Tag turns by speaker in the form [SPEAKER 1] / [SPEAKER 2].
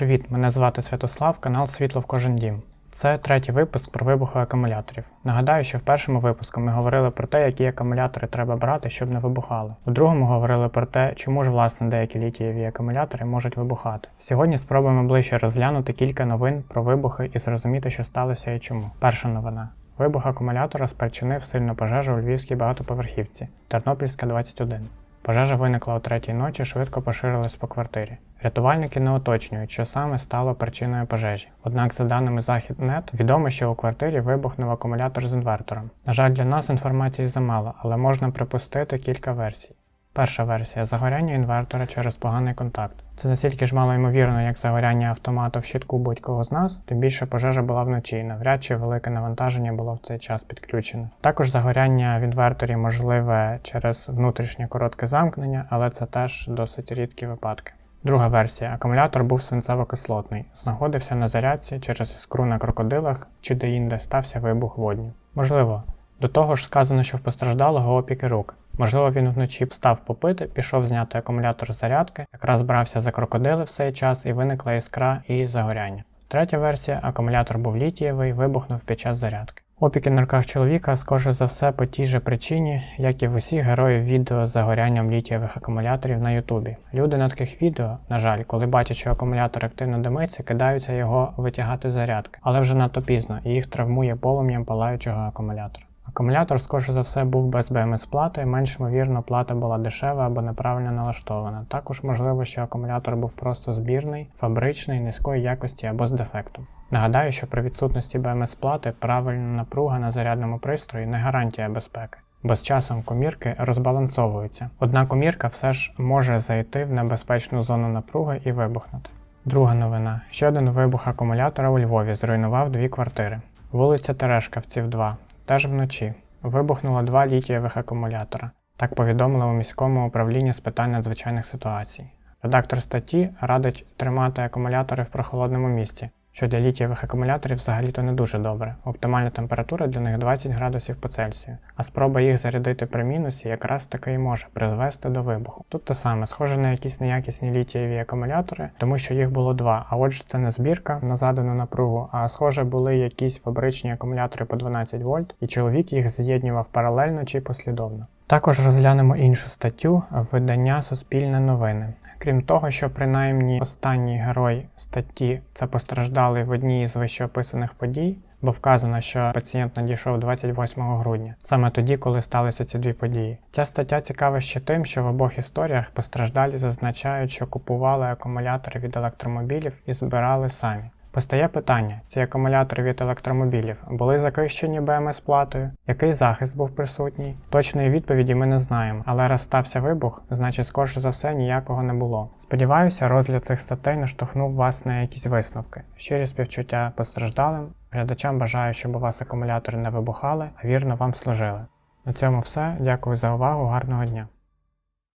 [SPEAKER 1] Привіт, мене звати Святослав, канал Світло в кожен дім. Це третій випуск про вибухи акумуляторів. Нагадаю, що в першому випуску ми говорили про те, які акумулятори треба брати, щоб не вибухали. У другому говорили про те, чому ж власне деякі літієві акумулятори можуть вибухати. Сьогодні спробуємо ближче розглянути кілька новин про вибухи і зрозуміти, що сталося і чому. Перша новина. Вибух акумулятора спричинив сильну пожежу у львівській багатоповерхівці Тернопільська 21. Пожежа виникла о третій ночі, швидко поширилась по квартирі. Рятувальники не уточнюють, що саме стало причиною пожежі. Однак, за даними Західнет, відомо, що у квартирі вибухнув акумулятор з інвертором. На жаль, для нас інформації замало, але можна припустити кілька версій. Перша версія загоряння інвертора через поганий контакт. Це настільки ж мало ймовірно, як загоряння автомату в щитку будь-кого з нас, тим більше пожежа була вночі, і навряд чи велике навантаження було в цей час підключене. Також загоряння в інверторі можливе через внутрішнє коротке замкнення, але це теж досить рідкі випадки. Друга версія. Акумулятор був свинцево-кислотний, знаходився на зарядці через іскру на крокодилах чи де-інде стався вибух водню. Можливо. До того ж сказано, що в постраждалого опіки рук. Можливо, він вночі встав попити, пішов зняти акумулятор зарядки, якраз брався за крокодили в цей час і виникла іскра і загоряння. Третя версія акумулятор був літієвий, вибухнув під час зарядки. Опіки на руках чоловіка, скорше за все, по тій же причині, як і в усіх героїв відео з загорянням літієвих акумуляторів на Ютубі. Люди на таких відео, на жаль, коли бачать, що акумулятор активно димиться, кидаються його витягати зарядки, але вже надто пізно і їх травмує полум'ям палаючого акумулятора. Акумулятор, скорше за все, був без БМС плати, менш ймовірно, плата була дешева або неправильно налаштована. Також можливо, що акумулятор був просто збірний, фабричний, низької якості або з дефектом. Нагадаю, що при відсутності БМС плати правильна напруга на зарядному пристрої не гарантія безпеки, бо з часом комірки розбалансовуються. Одна комірка все ж може зайти в небезпечну зону напруги і вибухнути. Друга новина: ще один вибух акумулятора у Львові зруйнував дві квартири. Вулиця Терешкавців, 2. Теж вночі. Вибухнуло два літієвих акумулятора. Так повідомили у міському управлінні з питань надзвичайних ситуацій. Редактор статті радить тримати акумулятори в прохолодному місці, що для літієвих акумуляторів взагалі-то не дуже добре. Оптимальна температура для них 20 градусів по Цельсію, а спроба їх зарядити при мінусі якраз таки і може призвести до вибуху. Тут те саме, схоже на якісь неякісні літієві акумулятори, тому що їх було два. А отже, це не збірка на задану напругу, а схоже були якісь фабричні акумулятори по 12 вольт, і чоловік їх з'єднував паралельно чи послідовно. Також розглянемо іншу статтю видання Суспільне новини. Крім того, що принаймні останній герой статті це постраждали в одній з вищеописаних подій, бо вказано, що пацієнт надійшов 28 грудня, саме тоді, коли сталися ці дві події. Ця стаття цікава ще тим, що в обох історіях постраждалі зазначають, що купували акумулятори від електромобілів і збирали самі. Постає питання: ці акумулятори від електромобілів були захищені БМС платою? Який захист був присутній? Точної відповіді ми не знаємо, але раз стався вибух, значить, скорше за все, ніякого не було. Сподіваюся, розгляд цих статей наштовхнув вас на якісь висновки. Щирі співчуття постраждалим. Глядачам бажаю, щоб у вас акумулятори не вибухали, а вірно вам служили. На цьому все. Дякую за увагу, гарного дня!